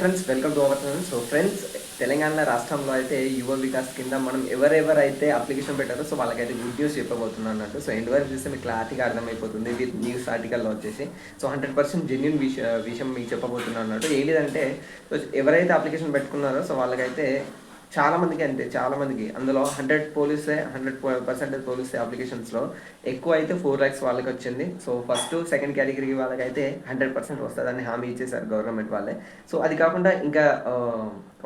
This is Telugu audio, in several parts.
Friends welcome to our channel so friends Telangana రాష్ట్రంలో అయితే యువ వికాస్ కింద మనం ఎవరెవరైతే అప్లికేషన్ పెట్టారో సో వాళ్ళకైతే గుడ్ న్యూస్ చెప్పబోతున్నాను అన్నట్టు. సో ఎండ్ వరకు చూస్తే మీకు క్లారిటీగా అర్థమైపోతుంది విత్ న్యూస్ ఆర్టికల్లో వచ్చేసి. సో హండ్రెడ్ పర్సెంట్ జెన్యున్ విషయ విషయం మీకు చెప్పబోతున్నాను అన్నట్టు. ఏం లేదంటే సో ఎవరైతే అప్లికేషన్ పెట్టుకున్నారో సో వాళ్ళకైతే చాలా మందికి అంతే చాలా మందికి. అందులో హండ్రెడ్ పోలీసే హండ్రెడ్ పర్సెంటేజ్ పోలీసే అప్లికేషన్స్లో. ఎక్కువ అయితే ఫోర్ ల్యాక్స్ వాళ్ళకి వచ్చింది సో ఫస్ట్ సెకండ్ కేటగిరీ వాళ్ళకైతే హండ్రెడ్ పర్సెంట్ వస్తుందని హామీ ఇచ్చేసారు గవర్నమెంట్ వాళ్ళే. సో అది కాకుండా ఇంకా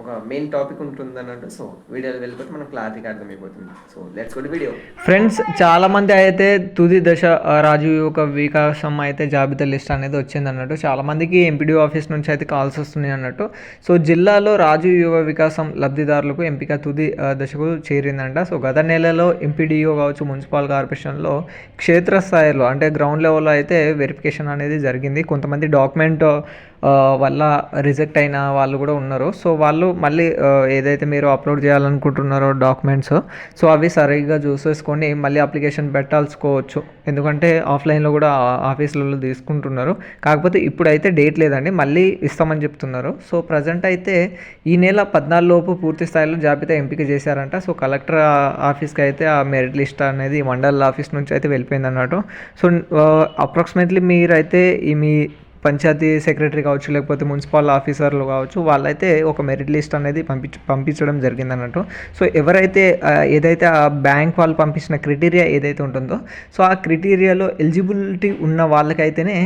ఒక మెయిన్ టాపిక్ ఉంటుంది అన్నట్టు సో వీడియోలో వెళ్ళిపోతే మనకు క్లారిటీగా అర్థమైపోతుంది. So let's good video friends చాలా మంది అయితే తుది దశ రాజు రాజీవ్ యొక్క వికాసం అయితే జాబితా లిస్ట్ అనేది వచ్చింది అన్నట్టు చాలా మందికి ఎంపీడీ ఆఫీస్ నుంచి అయితే కాల్స్ వస్తున్నాయి అన్నట్టు. సో జిల్లాలో రాజీవ్ యువ వికాసం లబ్ధిదారులకు ఎంపిక తుది దశకు చేరిందంట. సో గత నెలలో ఎంపీడీఓ కావచ్చు మున్సిపల్ కార్పొరేషన్లో క్షేత్రస్థాయిలో అంటే గ్రౌండ్ లెవెల్లో అయితే వెరిఫికేషన్ అనేది జరిగింది. కొంతమంది డాక్యుమెంట్ వల్ల రిజెక్ట్ అయిన వాళ్ళు కూడా ఉన్నారు. సో వాళ్ళు మళ్ళీ ఏదైతే మీరు అప్లోడ్ చేయాలనుకుంటున్నారో డాక్యుమెంట్స్ సో అవి సరిగ్గా చూసేసుకొని మళ్ళీ అప్లికేషన్ పెట్టాల్సుకోవచ్చు. ఎందుకంటే ఆఫ్లైన్లో కూడా ఆఫీసులలో తీసుకుంటున్నారు. కాకపోతే ఇప్పుడైతే డేట్ లేదండి. మళ్ళీ ఇస్తామని చెప్తున్నారు. సో ప్రజెంట్ అయితే ఈ నెల పద్నాలుగు లోపు పూర్తి స్థాయిలో జాబితా ఎంపిక చేశారంట. సో కలెక్టర్ ఆఫీస్కి అయితే ఆ మెరిట్ లిస్ట్ అనేది మండల్ ఆఫీస్ నుంచి అయితే వెళ్ళిపోయింది అన్నట్టు సో అప్రాక్సిమేట్లీ మీరైతే ఈ మీ పంచాయతీ సెక్రటరీ కావచ్చు లేకపోతే మున్సిపల్ ఆఫీసర్లు కావచ్చు వాళ్ళైతే ఒక మెరిట్ లిస్ట్ అనేది పంపించ పంపించడం జరిగింది అన్నట్టు సో ఎవరైతే ఏదైతే ఆ బ్యాంక్ వాళ్ళు పంపించిన క్రిటీరియా ఏదైతే ఉంటుందో సో ఆ క్రిటీరియాలో ఎలిజిబిలిటీ ఉన్న వాళ్ళకైతేనే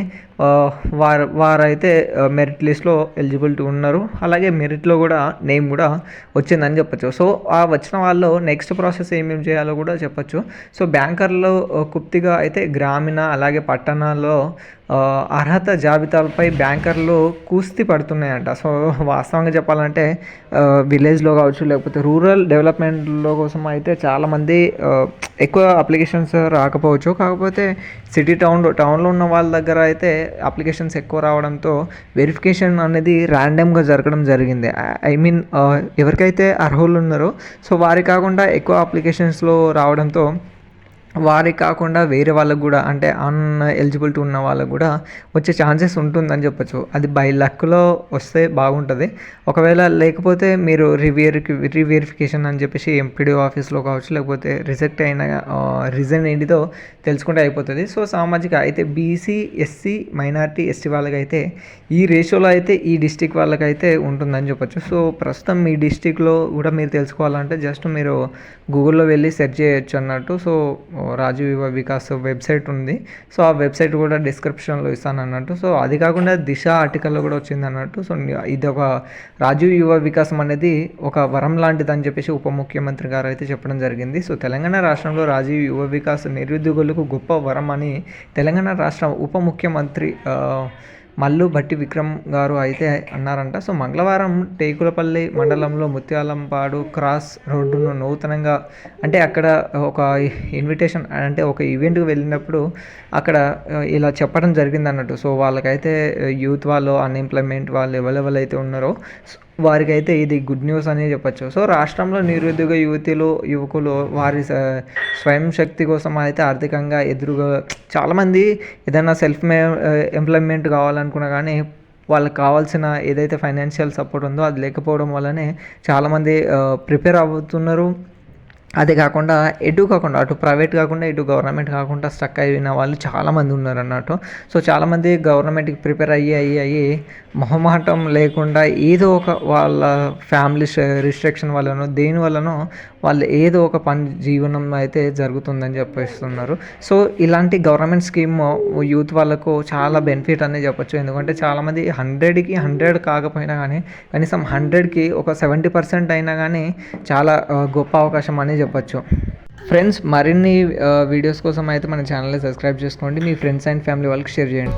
వారు వారైతే మెరిట్ లిస్ట్లో ఎలిజిబిలిటీ ఉన్నారు. అలాగే మెరిట్లో కూడా నేమ్ కూడా వచ్చిందని చెప్పొచ్చు. సో ఆ వచ్చిన వాళ్ళు నెక్స్ట్ ప్రాసెస్ ఏమేమి చేయాలో కూడా చెప్పచ్చు. సో బ్యాంకర్లో కుప్తిగా అయితే గ్రామీణ అలాగే పట్టణాల్లో అర్హత జాబితా జాబితాలపై బ్యాంకర్లు కుస్తీ పడుతున్నాయంట. సో వాస్తవంగా చెప్పాలంటే విలేజ్లో కావచ్చు లేకపోతే రూరల్ డెవలప్మెంట్లో కోసం అయితే చాలామంది ఎక్కువ అప్లికేషన్స్ రాకపోవచ్చు. కాకపోతే సిటీ టౌన్ టౌన్లో ఉన్న వాళ్ళ దగ్గర అయితే అప్లికేషన్స్ ఎక్కువ రావడంతో వెరిఫికేషన్ అనేది ర్యాండమ్గా జరగడం జరిగింది. ఐ మీన్ ఎవరికైతే అర్హులు ఉన్నారో సో వారి కాకుండా ఎక్కువ అప్లికేషన్స్లో రావడంతో వారి కాకుండా వేరే వాళ్ళకు కూడా అంటే అన్ ఎలిజిబిలిటీ ఉన్న వాళ్ళకు కూడా వచ్చే ఛాన్సెస్ ఉంటుందని చెప్పొచ్చు. అది బై లక్లో వస్తే బాగుంటుంది. ఒకవేళ లేకపోతే మీరు రివేర్ రీవెరిఫికేషన్ అని చెప్పేసి ఎంపీడీ ఆఫీస్లో కావచ్చు లేకపోతే రిజెక్ట్ అయిన రీజన్ ఏంటిదో తెలుసుకుంటే అయిపోతుంది. సో సామాజిక అయితే బీసీ ఎస్సీ మైనార్టీ ఎస్టీ వాళ్ళకైతే ఈ రేషియోలో అయితే ఈ డిస్టిక్ వాళ్ళకైతే ఉంటుందని చెప్పొచ్చు. సో ప్రస్తుతం మీ డిస్టిక్లో కూడా మీరు తెలుసుకోవాలంటే జస్ట్ మీరు గూగుల్లో వెళ్ళి సెర్చ్ చేయొచ్చు అన్నట్టు. సో రాజీవ్ యువ వికాస్ వెబ్సైట్ ఉంది. సో ఆ వెబ్సైట్ కూడా డిస్క్రిప్షన్లో ఇస్తాను అన్నట్టు. సో అది కాకుండా దిశ ఆర్టికల్లో కూడా వచ్చింది అన్నట్టు. సో ఇది ఒక రాజీవ్ యువ వికాసం అనేది ఒక వరం లాంటిది అని చెప్పేసి ఉప ముఖ్యమంత్రి గారు అయితే చెప్పడం జరిగింది. సో తెలంగాణ రాష్ట్రంలో రాజీవ్ యువ వికాస్ నిరుద్యోగులకు గొప్ప వరం అని తెలంగాణ రాష్ట్ర ఉప ముఖ్యమంత్రి మల్లు భట్టి విక్రమ్ గారు అయితే అన్నారంట. సో మంగళవారం టేకులపల్లి మండలంలో ముత్యాలంపాడు క్రాస్ రోడ్డును నూతనంగా అంటే అక్కడ ఒక ఇన్విటేషన్ అంటే ఒక ఈవెంట్కి వెళ్ళినప్పుడు అక్కడ ఇలా చెప్పడం జరిగింది అన్నట్టు సో వాళ్ళకైతే యూత్ వాళ్ళు అన్ఎంప్లాయ్మెంట్ వాళ్ళు ఎవరెవరైతే ఉన్నారో వారికైతే ఇది గుడ్ న్యూస్ అని చెప్పొచ్చు. సో రాష్ట్రంలో నిరుద్యోగ యువతులు యువకులు వారి స్వయం శక్తి కోసం అయితే ఆర్థికంగా ఎదురుగా చాలామంది ఏదైనా సెల్ఫ్ మే ఎంప్లాయ్మెంట్ కావాలనుకున్నా కానీ వాళ్ళకి కావాల్సిన ఏదైతే ఫైనాన్షియల్ సపోర్ట్ ఉందో అది లేకపోవడం వల్లనే చాలామంది ప్రిపేర్ అవుతున్నారు. అదే కాకుండా ఎటు కాకుండా అటు ప్రైవేట్ కాకుండా ఇటు గవర్నమెంట్ కాకుండా స్టక్ అయిన వాళ్ళు చాలామంది ఉన్నారు అన్నట్టు సో చాలామంది గవర్నమెంట్కి ప్రిపేర్ అయ్యి అయ్యి అయ్యి మొహమాటం లేకుండా ఏదో ఒక వాళ్ళ ఫ్యామిలీ రిస్ట్రిక్షన్ వల్లనో దేని వల్లనో వాళ్ళు ఏదో ఒక పని జీవనం అయితే జరుగుతుందని చెప్పేస్తున్నారు. సో ఇలాంటి గవర్నమెంట్ స్కీమ్ యూత్ వాళ్ళకు చాలా బెనిఫిట్ అనే చెప్పొచ్చు. ఎందుకంటే చాలామంది హండ్రెడ్కి హండ్రెడ్ కాకపోయినా కానీ కనీసం హండ్రెడ్కి ఒక సెవెంటీ పర్సెంట్ అయినా కానీ చాలా గొప్ప అవకాశం అని చెప్పొచ్చు. ఫ్రెండ్స్ మరిన్ని వీడియోస్ కోసం అయితే మన ఛానల్ని సబ్స్క్రైబ్ చేసుకోండి. మీ ఫ్రెండ్స్ అండ్ ఫ్యామిలీ వాళ్ళకి షేర్ చేయండి.